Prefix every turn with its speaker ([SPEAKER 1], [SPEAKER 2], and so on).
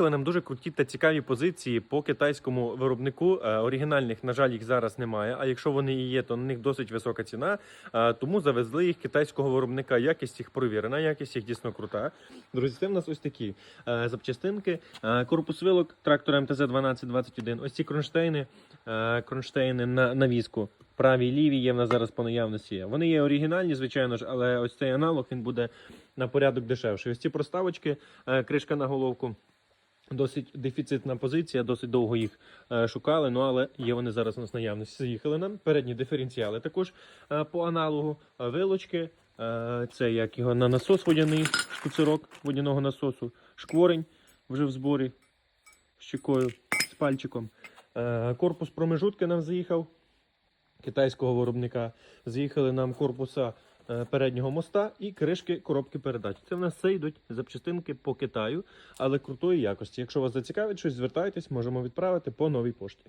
[SPEAKER 1] Але Нам дуже круті та цікаві позиції по китайському виробнику. Е, Оригінальних, на жаль, їх зараз немає. А якщо вони і є, то на них досить висока ціна. Е, Тому завезли їх китайського виробника. Якість їх провірена, якість їх дійсно крута. Друзі, це в нас ось такі е, запчастинки. Корпус вилок трактора МТЗ 1221. Ось ці кронштейни, кронштейни на, на візку. Праві, ліві є в нас зараз по наявності. Вони є оригінальні, звичайно ж, але ось цей аналог він буде на порядок дешевший. Ось ці проставочки, кришка на головку. Досить дефіцитна позиція, досить довго їх е, шукали, ну але є вони зараз у нас наявності. Заїхали нам. Передні диференціали також е, по аналогу, Е, вилочки. це як його на насос водяний, штуцерок водяного насосу, шкворень вже в зборі з щекою, з пальчиком. Корпус промежутки нам заїхав китайського виробника. Заїхали нам корпуса переднього моста і кришки коробки передач. Це в нас все йдуть запчастинки по Китаю, але крутої якості. Якщо вас зацікавить щось, звертайтесь, можемо відправити по новій пошті.